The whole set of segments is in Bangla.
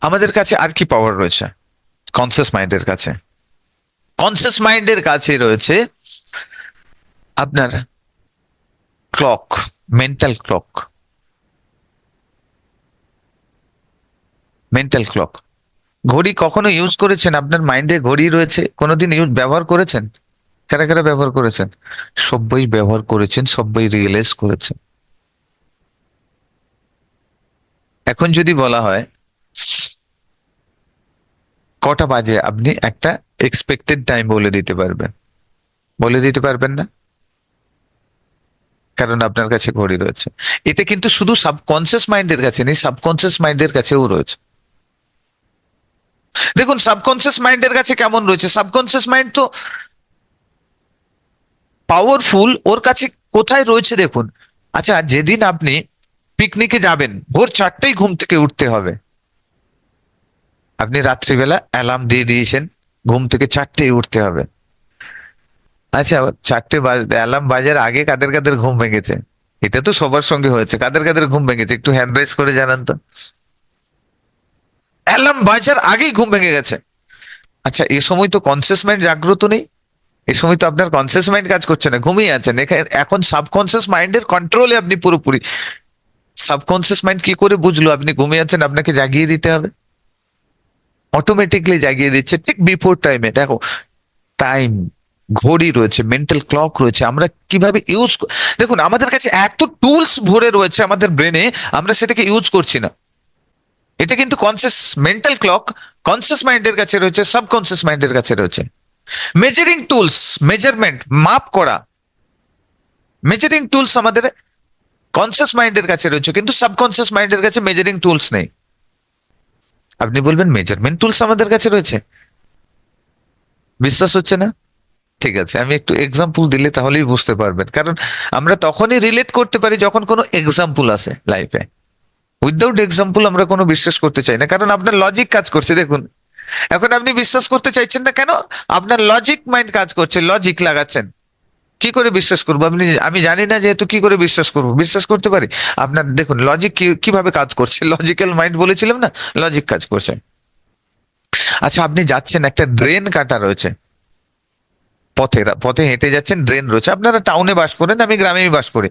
আমাদের কাছে আর কি পাওয়ার রয়েছে? কনসিয়াস মাইন্ডের কাছে। কনসিয়াস মাইন্ডের কাছে রয়েছে আপনার clock mental clock mental clock ঘড়ি কখনো ইউজ করেছেন? আপনার মাইন্ডে ঘড়ি রয়েছে? কোনোদিন ইউজ ব্যবহার করেছেন? কারা কারা ব্যবহার করেছেন? সবাই ব্যবহার করেছেন সবাই রিয়েলাইজ করেছেন। এখন যদি বলা হয় কটা বাজে আপনি একটা এক্সপেক্টেড টাইম বলে দিতে পারবেন। বলে দিতে পারবেন না? কারণ আপনার কাছে ঘড়ি রয়েছে। এতে কিন্তু শুধু সাবকনসিয়াস মাইন্ডের কাছে নেই সাবকনসিয়াস মাইন্ডের কাছেও রয়েছে। দেখুন সাবকনসিয়াস মাইন্ডের কাছে কেমন রয়েছে? সাবকনসিয়াস মাইন্ড তো পাওয়ারফুল ওর কাছে কোথায় রয়েছে দেখুন। আচ্ছা যেদিন আপনি পিকনিকে যাবেন, ভোর চারটেই ঘুম থেকে উঠতে হবে। আপনি রাত্রিবেলা অ্যালার্ম দিয়ে দিয়েছেন, ঘুম থেকে চারটেই উঠতে হবে। আচ্ছা চারটে অ্যালার্ম বাজার আগে কাদের কাদের ঘুম ভেঙেছে? এটা তো সবার সঙ্গে হয়েছে, কাদের কাদের ঘুম ভেঙেছে? একটু হ্যান্ড রাইজ করে জানান তো। অ্যালার্ম বাজার আগেই ঘুম ভেঙে গেছে। আচ্ছা এ সময় তো কনসিয়াস মাইন্ড জাগ্রত নেই। এই সময় তো আপনার কনসিয়াস মাইন্ড কাজ করছে না, ঘুমিয়ে আছেন। এখানে এখন সাবকনসিয়াস মাইন্ডের কন্ট্রোলে আপনি পুরোপুরি। সাবকনসিয়াস মাইন্ড কি করে বুঝলো? আপনি ঘুমিয়ে আছেন, আপনাকে জাগিয়ে দিতে হবে। অটোমেটিকলি জাগিয়ে দিচ্ছে ঠিক বিফোর টাইমে দেখো টাইম ঘড়ি রয়েছে মেন্টাল ক্লক রয়েছে, আমরা কীভাবে ইউজ দেখুন, আমাদের কাছে এত টুলস ভরে রয়েছে আমাদের ব্রেনে আমরা সেটাকে ইউজ করছি না। এটা কিন্তু কনসিয়াস মেন্টাল ক্লক কনসিয়াস মাইন্ডের কাছে রয়েছে সাবকনসিয়াস মাইন্ডের কাছে রয়েছে। মেজারিং টুলস মেজারমেন্ট মাপ করা মেজারিং টুলস আমাদের কনসিয়াস মাইন্ডের কাছে রয়েছে, কিন্তু সাবকনসিয়াস মাইন্ডের কাছে মেজারিং টুলস নেই। আপনি বলবেন মেজারমেন্ট টুলস আমাদের কাছে রয়েছে। বিশ্বাস হচ্ছে না? ঠিক আছে, আমি একটু এক্সাম্পল দিলে তাহলেই বুঝতে পারবেন। কারণ আমরা তখনই রিলেট করতে পারি যখন কোনো এক্সাম্পল আসে লাইফে উইদাউট এক্সাম্পল আমরা কোনো বিশ্বাস করতে চাই না। কারণ আপনার লজিক কাজ করছে, দেখুন। এখন আপনি বিশ্বাস করতে চাইছেন না কেন? আপনার লজিক মাইন্ড কাজ করছে লজিক লাগাচ্ছেন। কি করে বিশ্বাস করব? আপনি আমি জানি না যেহেতু কি করে বিশ্বাস করব। বিশ্বাস করতে পারি? আপনার দেখুন লজিক কীভাবে কাজ করছে? লজিক্যাল মাইন্ড বলেছিলাম না? লজিক কাজ করছে। আচ্ছা আপনি যাচ্ছেন, একটা ড্রেন কাটা রয়েছে। পথে পথে হেঁটে যাচ্ছেন ড্রেন রয়েছে। আপনারা টাউনে বাস করেন, আমি গ্রামেই বাস করি।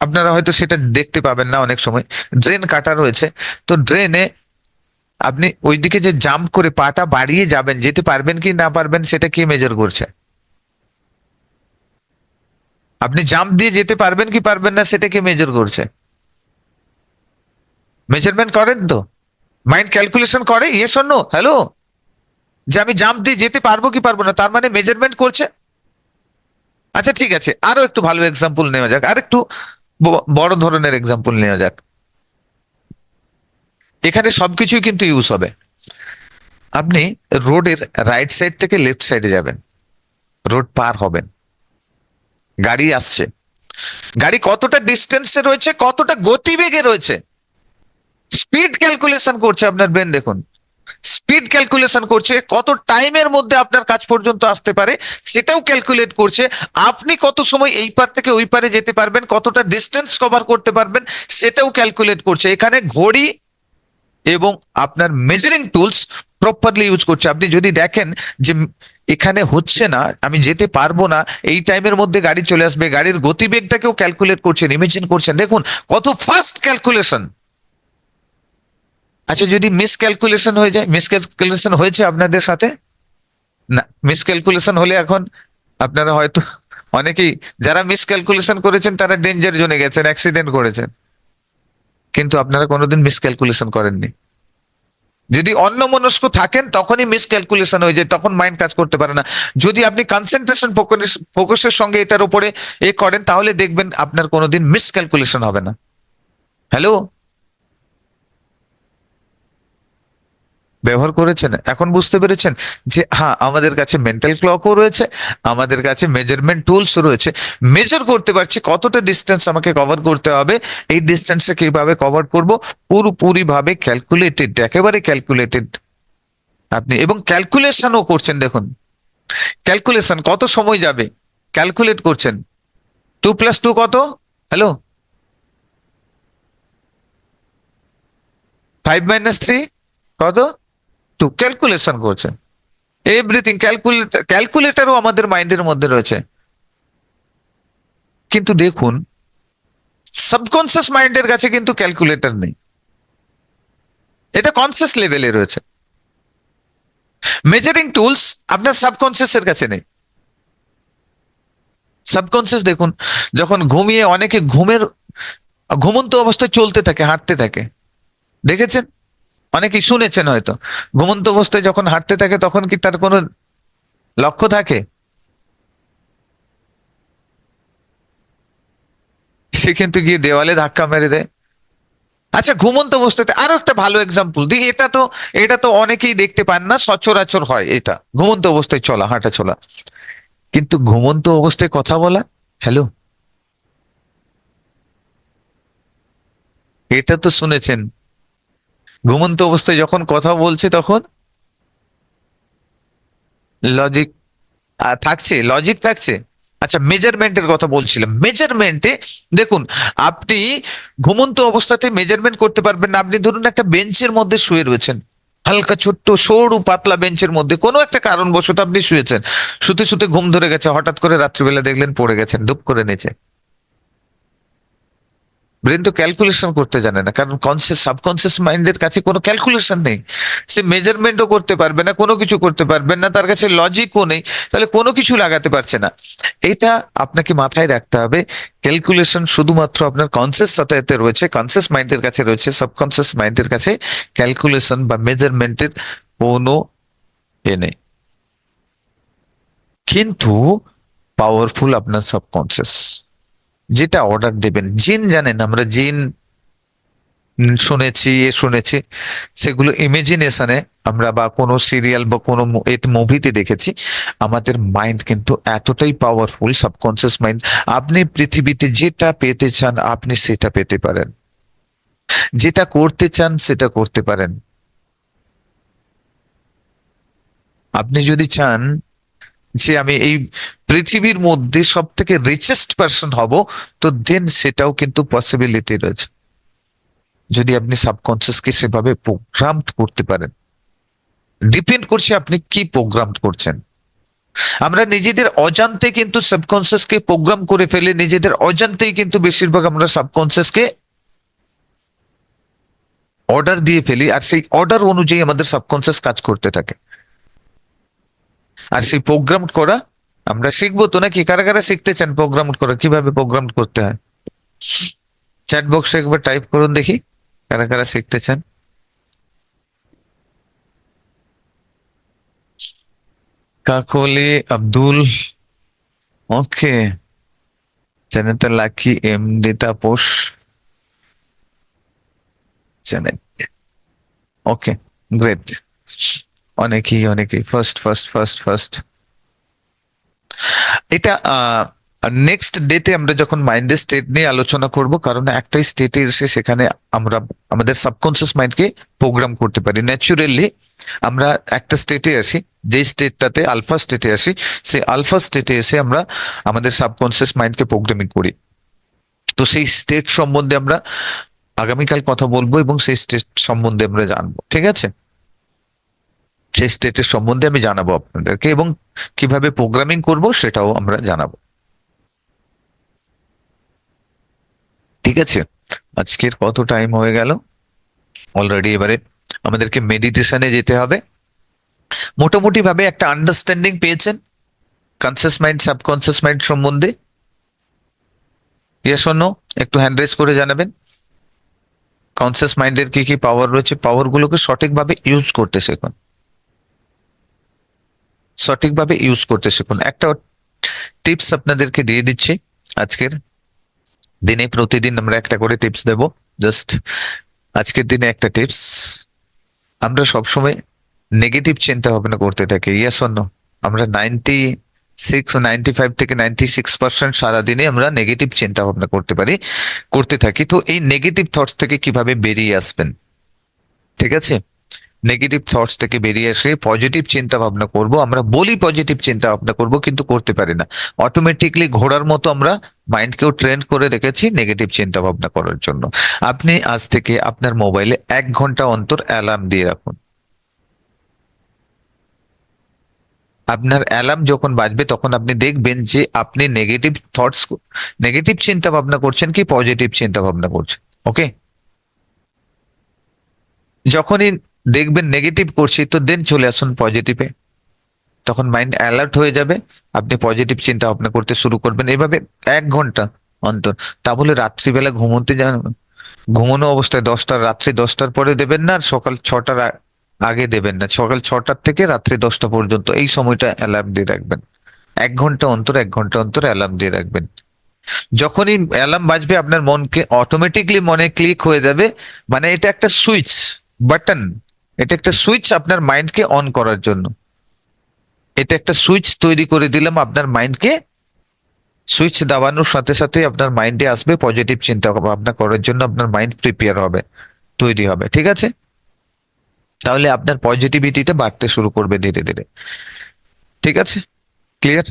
আপনারা হয়তো সেটা দেখতে পাবেন না অনেক সময়। ড্রেন কাটা রয়েছে। তো ড্রেনে আপনি ওইদিকে যে জাম্প করে পাটা বাড়িয়ে যাবেন, যেতে পারবেন কি না পারবেন, সেটা কে মেজার করছে? আপনি জাম্প দিয়ে যেতে পারবেন কি পারবেন না সেটা কে মেজার করছে? মেজারমেন্ট করেন তো। মাইন্ড ক্যালকুলেশন করে ইয়ে শোনো হ্যালো যে আমি জাম্প দিয়ে যেতে পারব কি পারব না, তার মানে মেজারমেন্ট করছে? আচ্ছা ঠিক আছে। আরও একটু ভালো এক্সাম্পল নেওয়া যাক। আর একটু বড় ধরনের এক্সাম্পল নেওয়া যাক। এখানে সবকিছুই কিন্তু ইউজ হবে। আপনি রোডের রাইট সাইড থেকে লেফট সাইডে যাবেন। রোড পার হবেন। গাড়ি আসছে। গাড়ি কতটা ডিস্টেন্সে রয়েছে, কতটা গতিবেগে রয়েছে? স্পিড ক্যালকুলেশন করছে আপনার ব্রেন দেখুন। স্পিড ক্যালকুলেশন করছে, কত টাইমের মধ্যে আপনার কাজ পর্যন্ত আসতে পারে, সেটাও ক্যালকুলেট করছে। আপনি কত সময় এই পার থেকে ওই পারে যেতে পারবেন, কতটা ডিস্টেন্স কভার করতে পারবেন, সেটাও ক্যালকুলেট করছে। এখানে ঘড়ি এবং আপনার মেজারিং টুলস প্রপারলি ইউজ করছে। আপনি যদি দেখেন যে এখানে হচ্ছে না, আমি যেতে পারব না, এই টাইমের মধ্যে গাড়ি চলে আসবে, গাড়ির গতিবেগটাকেও ক্যালকুলেট করছেন ইমেজিন করছেন। দেখুন, কত ফাস্ট ক্যালকুলেশন আচ্ছা যদি মিস ক্যালকুলেশন হয়ে যায় মিস ক্যালকুলেশন হয়েছে আপনাদের সাথে? না মিস ক্যালকুলেশন হলে এখন আপনারা হয়তো অনেকেই, যারা মিস ক্যালকুলেশন করেছেন, তারা ডেঞ্জার জোনে গেছেন অ্যাক্সিডেন্ট করেছেন। কিন্তু আপনারা কোনোদিন মিস ক্যালকুলেশন করেননি। যদি অন্য মনস্ক থাকেন, তখনই মিস ক্যালকুলেশন হয়ে যায়, তখন মাইন্ড কাজ করতে পারে না। যদি আপনি কনসেন্ট্রেশন ফোকাসের সঙ্গে এটার উপরে এ করেন, তাহলে দেখবেন আপনার কোনোদিন মিস ক্যালকুলেশন হবে না। হ্যালো ব্যবহার করেছেন, এখন বুঝতে পেরেছেন যে হ্যাঁ আমাদের কাছে মেন্টাল ক্লকও রয়েছে, আমাদের কাছে মেজারমেন্ট টুলস রয়েছে। মেজার করতে পারছি কতটা ডিস্টেন্স আমাকে কভার করতে হবে, এই ডিস্টেন্সটা কীভাবে কভার করব, পুরোপুরিভাবে ক্যালকুলেটেড একেবারে ক্যালকুলেটেড আপনি। এবং ক্যালকুলেশনও করছেন, দেখুন। ক্যালকুলেশন কত সময় যাবে? ক্যালকুলেট করছেন। টু প্লাস টু কত? হ্যালো ফাইভ মাইনাস থ্রি কত? টু ক্যালকুলেশন করছে। এভরিথিং ক্যালকুলেটর ক্যালকুলেটরও আমাদের মাইন্ডের মধ্যে রয়েছে। কিন্তু দেখুন সাবকনসিয়াস মাইন্ডের কাছে কিন্তু ক্যালকুলেটর নেই। এটা কনসিয়াস লেভেলে রয়েছে। মেজারিং টুলস আপনার সাবকনসিয়াস এর কাছে নেই। সাবকনসিয়াস দেখুন, যখন ঘুমিয়ে অনেকে ঘুমের ঘুমন্ত অবস্থায় চলতে থাকে, হাঁটতে থাকে। দেখেছেন? অনেকেই শুনেছেন হয়তো। ঘুমন্ত অবস্থায় যখন হাঁটতে থাকে, তখন কি তার কোনো লক্ষ্য থাকে? সে কিন্তু গিয়ে দেওয়ালে ধাক্কা মেরে দেয়। আচ্ছা ঘুমন্ত অবস্থাতে আরও একটা ভালো এক্সাম্পল দিই। এটা তো এটা তো অনেকেই দেখতে পান না, সচরাচর হয় এটা। ঘুমন্ত অবস্থায় চলা, হাঁটা চলা। কিন্তু ঘুমন্ত অবস্থায় কথা বলা, হ্যালো? এটা তো শুনেছেন। ঘুমন্ত অবস্থায় যখন কথা বলছে তখন লজিক থাকছে লজিক থাকছে। আচ্ছা মেজারমেন্টের কথা বলছিলাম। মেজারমেন্টে দেখুন, আপনি ঘুমন্ত অবস্থাতে মেজারমেন্ট করতে পারবেন না। আপনি ধরুন একটা বেঞ্চের মধ্যে শুয়ে রয়েছেন। হালকা, ছোট্ট, সরু, পাতলা বেঞ্চের মধ্যে। কোনো একটা কারণবশত আপনি শুয়েছেন। শুতে শুতে ঘুম ধরে গেছে। হঠাৎ করে রাত্রিবেলা দেখলেন পড়ে গেছেন। ধুপ করে নিচে। ব্রেন তো ক্যালকুলেশন করতে জানে না, কারণ কনসিয়াস সাবকনসিয়াস মাইন্ডের কাছে কোনো ক্যালকুলেশন নেই। সে মেজারমেন্টও করতে পারবে না, কোনো কিছু করতে পারবে না, তার কাছে লজিকও নেই, তাহলে কোনো কিছু লাগাতে পারছে না। এটা আপনাকে মাথায় রাখতে হবে ক্যালকুলেশন শুধুমাত্র আপনার কনসিয়াস সাথে রয়েছে কনসিয়াস মাইন্ডের কাছে রয়েছে সাবকনসিয়াস মাইন্ডের কাছে ক্যালকুলেশন বা মেজারমেন্টের কোনো এ নেই। কিন্তু পাওয়ারফুল আপনার সাবকনসিয়াস যেটা অর্ডার দেবেন। জিন জানেন, আমরা জিন শুনেছি, এ শুনেছি, সেগুলো ইমেজিনেশনে আমরা বা কোনো সিরিয়াল বা কোনো মুভিতে দেখেছি। আমাদের মাইন্ড কিন্তু এতটাই পাওয়ারফুল সাবকনসিয়াস মাইন্ড আপনি পৃথিবীতে যেটা পেতে চান, আপনি সেটা পেতে পারেন। যেটা করতে চান, সেটা করতে পারেন। আপনি যদি চান যে আমি এই পৃথিবীর মধ্যে সব থেকে রিচেস্ট পার্সন হব, তো দেন সেটাও কিন্তু পসিবিলিটি রয়েছে। যদি আপনি সাবকনসিয়াসকে সেভাবে প্রোগ্রাম করতে পারেন। ডিপেন্ড করছে আপনি কি প্রোগ্রাম করছেন। আমরা নিজেদের অজান্তে কিন্তু সাবকনসিয়াসকে প্রোগ্রাম করে ফেলে, নিজেদের অজান্তেই কিন্তু বেশিরভাগ আমরা সাবকনসিয়াসকে অর্ডার দিয়ে ফেলি, আর সেই অর্ডার অনুযায়ী আমাদের সাবকনসিয়াস কাজ করতে থাকে। আর সেই প্রোগ্রাম করা, আমরা শিখব তো নাকি? কারা কারা শিখতে চান প্রোগ্রাম করা? কীভাবে প্রোগ্রাম করতে হয়? চ্যাট বক্সে একবার টাইপ করুন দেখি, কারা কারা শিখতে চান। কাকলি, আব্দুল, ওকে। জানেতা লাকি এম তাপস। জানেন ওকে গ্রেট অনেকেই অনেকেই। ফার্স্ট ফার্স্ট ফার্স্ট ফার্স্ট এটা নেক্সট ডেতে আমরা যখন মাইন্ডের স্টেট নিয়ে আলোচনা করব, কারণ একটাই স্টেটে এসে সেখানে আমরা, আমাদের সাবকনসিয়াস মাইন্ডকে প্রোগ্রাম করতে পারি। ন্যাচুরালি আমরা একটা স্টেটে আসি যে স্টেটটাতে আলফা স্টেটে আসি, সেই আলফা স্টেটে এসে আমরা আমাদের সাবকনসিয়াস মাইন্ডকে প্রোগ্রামিং করি। তো সেই স্টেট সম্বন্ধে আমরা আগামীকাল কথা বলব এবং সেই স্টেট সম্বন্ধে আমরা জানব। ঠিক আছে? সেই স্টেটের সম্বন্ধে আমি জানাব আপনাদেরকে এবং কীভাবে প্রোগ্রামিং করব সেটাও আমরা জানাব। ঠিক আছে? আজকের কত টাইম হয়ে গেল? অলরেডি এবারে আমাদেরকে মেডিটেশনে যেতে হবে। মোটামুটি ভাবে একটা আন্ডারস্ট্যান্ডিং পেয়েছেন? কনসিয়াস মাইন্ড সাবকনসিয়াস মাইন্ড সম্বন্ধে? ইয়েস অন্য একটু হ্যান্ড রেজ করে জানাবেন। কনসিয়াস মাইন্ডের কি কি পাওয়ার রয়েছে? পাওয়ারগুলোকে সঠিকভাবে ইউজ করতে শেখুন। সঠিকভাবে ইউজ করতে শিখুন। একটা টিপস আপনাদেরকে দিয়ে দিচ্ছি আজকের দিনে, প্রতিদিন আমরা একটা করে টিপস দেব। জাস্ট আজকের দিনে একটা টিপস আমরা সবসময় নেগেটিভ চিন্তা ভাবনা করতে থাকি। ইয়াস অন্য আমরা নাইনটি সিক্স নাইনটি ফাইভ থেকে নাইনটি সিক্স পার্সেন্ট সারাদিনে আমরা নেগেটিভ চিন্তা ভাবনা করতে পারি, করতে থাকি। তো এই নেগেটিভ থটস থেকে কীভাবে বেরিয়ে আসবেন? ঠিক আছে? নেগেটিভ থটস থেকে বেরিয়ে এসে পজিটিভ চিন্তা ভাবনা করব। আমরা বলি পজিটিভ চিন্তা ভাবনা করব, কিন্তু করতে পারি না। অটোমেটিকলি ঘোরার মতো আমরা মাইন্ডকেও ট্রেন করে রেখেছি নেগেটিভ চিন্তা ভাবনা করার জন্য। আপনি আজ থেকে আপনার মোবাইলে এক ঘণ্টা অন্তর অ্যালার্ম দিয়ে রাখুন। আপনার অ্যালার্ম যখন বাজবে, তখন আপনি দেখবেন যে আপনি নেগেটিভ থটস নেগেটিভ চিন্তা ভাবনা করছেন কি পজিটিভ চিন্তা ভাবনা করছেন ওকে যখনই দেখবেন নেগেটিভ করছি, তো দেন চলে আসুন পজিটিভে তখন মাইন্ড অ্যালার্ট হয়ে যাবে, আপনি পজিটিভ চিন্তা ভাবনা করতে শুরু করবেন। এভাবে এক ঘণ্টা অন্তর। তা বলে রাত্রিবেলা ঘুমোতে যান, ঘুমানো অবস্থায় দশটার রাত্রি দশটার পরে দেবেন না, আর সকাল ছটার আগে দেবেন না। সকাল ছটার থেকে রাত্রি দশটা পর্যন্ত এই সময়টা অ্যালার্ম দিয়ে রাখবেন। এক ঘণ্টা অন্তর, এক ঘণ্টা অন্তর অ্যালার্ম দিয়ে রাখবেন। যখনই অ্যালার্ম বাজবে, আপনার মনকে অটোমেটিকলি মনে ক্লিক হয়ে যাবে। মানে এটা একটা সুইচ বাটন এটা একটা সুইচ আপনার মাইন্ডকে অন করার জন্য। এটা একটা সুইচ তৈরি করে দিলাম আপনার মাইন্ডকে। সুইচ দাবানোর সাথে সাথে আপনার মাইন্ডে আসবে পজিটিভ চিন্তা ভাবনা করার জন্য আপনার মাইন্ড প্রিপেয়ার হবে, তৈরি হবে, ঠিক আছে? তাহলে আপনার পজিটিভিটিটা বাড়তে শুরু করবে ধীরে ধীরে। ঠিক আছে? ক্লিয়ার?